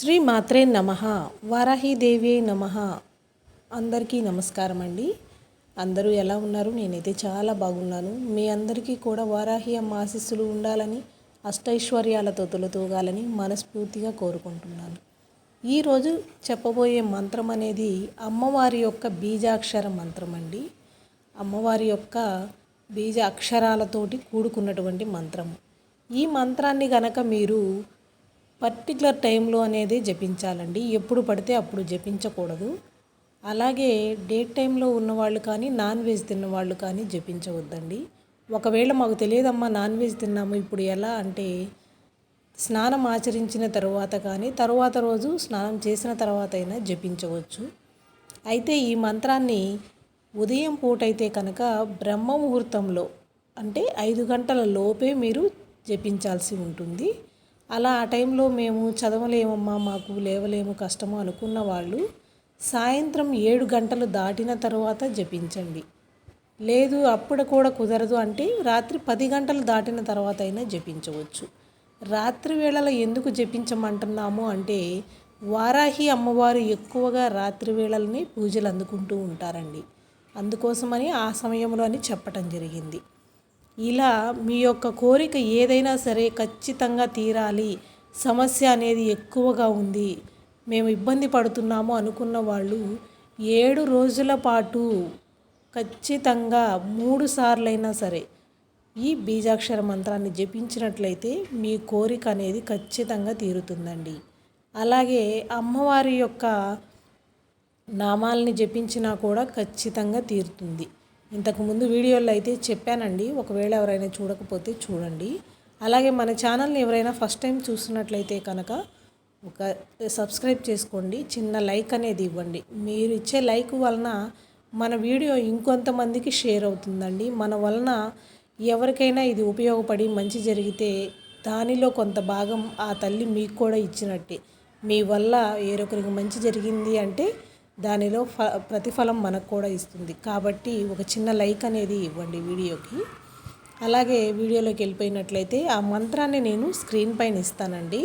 శ్రీ మాత్రే నమ వారాహిదేవి నమ. అందరికీ నమస్కారం అండి. అందరూ ఎలా ఉన్నారు? నేనైతే చాలా బాగున్నాను. మీ అందరికీ కూడా వారాహి అమ్మ ఆశీస్సులు ఉండాలని అష్టైశ్వర్యాలతో తొలతూగాలని మనస్ఫూర్తిగా కోరుకుంటున్నాను. ఈరోజు చెప్పబోయే మంత్రం అనేది అమ్మవారి యొక్క బీజాక్షర మంత్రం అండి. అమ్మవారి యొక్క బీజ అక్షరాలతోటి కూడుకున్నటువంటి మంత్రం ఈ మంత్రాన్ని గనక మీరు పర్టికులర్ టైంలో అనేది జపించాలండి. ఎప్పుడు పడితే అప్పుడు జపించకూడదు. అలాగే డేట్ టైంలో ఉన్నవాళ్ళు కానీ నాన్ వెజ్ తిన్నవాళ్ళు కానీ జపించవద్దండి. ఒకవేళ మాకు తెలియదమ్మా నాన్ వెజ్ తిన్నాము ఇప్పుడు ఎలా అంటే స్నానం ఆచరించిన తర్వాత కానీ తరువాత రోజు స్నానం చేసిన తర్వాత అయినా జపించవచ్చు. అయితే ఈ మంత్రాన్ని ఉదయం పూటైతే కనుక బ్రహ్మ ముహూర్తంలో అంటే ఐదు గంటల లోపే మీరు జపించాల్సి ఉంటుంది. అలా ఆ టైంలో మేము చదవలేమమ్మా మాకు లేవలేము కష్టము అనుకున్న వాళ్ళు సాయంత్రం ఏడు గంటలు దాటిన తర్వాత జపించండి. లేదు అప్పుడు కూడా కుదరదు అంటే రాత్రి పది గంటలు దాటిన తర్వాత అయినా జపించవచ్చు. రాత్రి వేళలో ఎందుకు జపించమంటున్నాము అంటే వారాహి అమ్మవారు ఎక్కువగా రాత్రి వేళల్ని పూజలు అందుకుంటూ ఉంటారండి. అందుకోసమని ఆ సమయంలో అని చెప్పటం జరిగింది. ఇలా మీ యొక్క కోరిక ఏదైనా సరే ఖచ్చితంగా తీరాలి. సమస్య అనేది ఎక్కువగా ఉంది. మేము ఇబ్బంది పడుతున్నాము అనుకున్న వాళ్ళు ఏడు రోజుల పాటు ఖచ్చితంగా మూడు సార్లైనా సరే ఈ బీజాక్షర మంత్రాన్ని జపించినట్లయితే మీ కోరిక అనేది ఖచ్చితంగా తీరుతుందండి. అలాగే అమ్మవారి యొక్క నామాల్ని జపించినా కూడా ఖచ్చితంగా తీరుతుంది. ఇంతకుముందు వీడియోలో అయితే చెప్పానండి ఒకవేళ ఎవరైనా చూడకపోతే చూడండి. అలాగే మన ఛానల్ని ఎవరైనా ఫస్ట్ టైం చూస్తున్నట్లయితే కనుక ఒక సబ్స్క్రైబ్ చేసుకోండి చిన్న లైక్ అనేది ఇవ్వండి. మీరు ఇచ్చే లైక్ వలన మన వీడియో ఇంకొంతమందికి షేర్ అవుతుందండి. మన వలన ఎవరికైనా ఇది ఉపయోగపడి మంచి జరిగితే దానిలో కొంత భాగం ఆ తల్లి మీకు కూడా ఇచ్చినట్టే. మీ వల్ల వేరొకరికి మంచి జరిగింది అంటే దానిలో ఫ ప్రతిఫలం మనకు కూడా ఇస్తుంది. కాబట్టి ఒక చిన్న లైక్ అనేది ఇవ్వండి వీడియోకి. అలాగే వీడియోలోకి వెళ్ళిపోయినట్లయితే ఆ మంత్రాన్ని నేను స్క్రీన్ పైన ఇస్తానండి.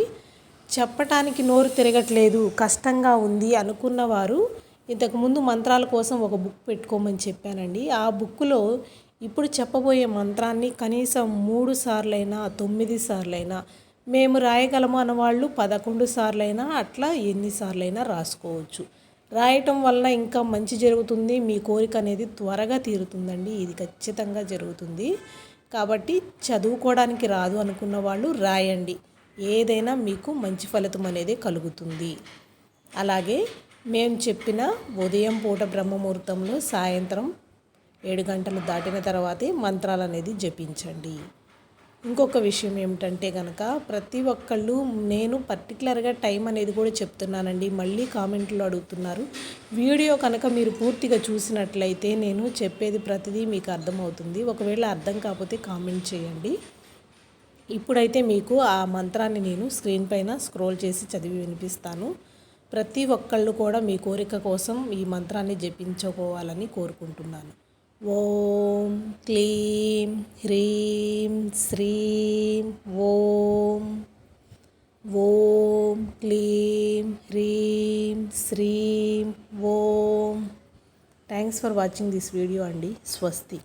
చెప్పటానికి నోరు తిరగట్లేదు కష్టంగా ఉంది అనుకున్నవారు ఇంతకుముందు మంత్రాల కోసం ఒక బుక్ పెట్టుకోమని చెప్పానండి. ఆ బుక్లో ఇప్పుడు చెప్పబోయే మంత్రాన్ని కనీసం మూడు సార్లైనా తొమ్మిది సార్లైనా మేము రాయగలము అన్నవాళ్ళు పదకొండు సార్లైనా అట్లా ఎన్నిసార్లైనా రాసుకోవచ్చు. రాయటం వల్ల ఇంకా మంచి జరుగుతుంది. మీ కోరిక అనేది త్వరగా తీరుతుందండి. ఇది ఖచ్చితంగా జరుగుతుంది. కాబట్టి చదువుకోవడానికి రాదు అనుకున్న వాళ్ళు రాయండి. ఏదైనా మీకు మంచి ఫలితం అనేది కలుగుతుంది. అలాగే మేము చెప్పిన ఉదయం పూట బ్రహ్మముహూర్తంలో సాయంత్రం ఏడు గంటలు దాటిన తర్వాతే మంత్రాలు అనేది జపించండి. ఇంకొక విషయం ఏమిటంటే కనుక ప్రతి ఒక్కళ్ళు నేను పర్టికులర్గా టైం అనేది కూడా చెప్తున్నానండి. మళ్ళీ కామెంట్లో అడుగుతున్నారు. వీడియో కనుక మీరు పూర్తిగా చూసినట్లయితే నేను చెప్పేది ప్రతిదీ మీకు అర్థమవుతుంది. ఒకవేళ అర్థం కాకపోతే కామెంట్ చేయండి. ఇప్పుడైతే మీకు ఆ మంత్రాన్ని నేను స్క్రీన్ పైన స్క్రోల్ చేసి చదివి వినిపిస్తాను. ప్రతి ఒక్కళ్ళు కూడా మీ కోరిక కోసం ఈ మంత్రాన్ని జపించుకోవాలని కోరుకుంటున్నాను. ఓం క్లీం హ్రీం శ్రీం ఓం ఓం క్లీం హ్రీం శ్రీం ఓం. Thanks for watching this video అండి. స్వస్తి.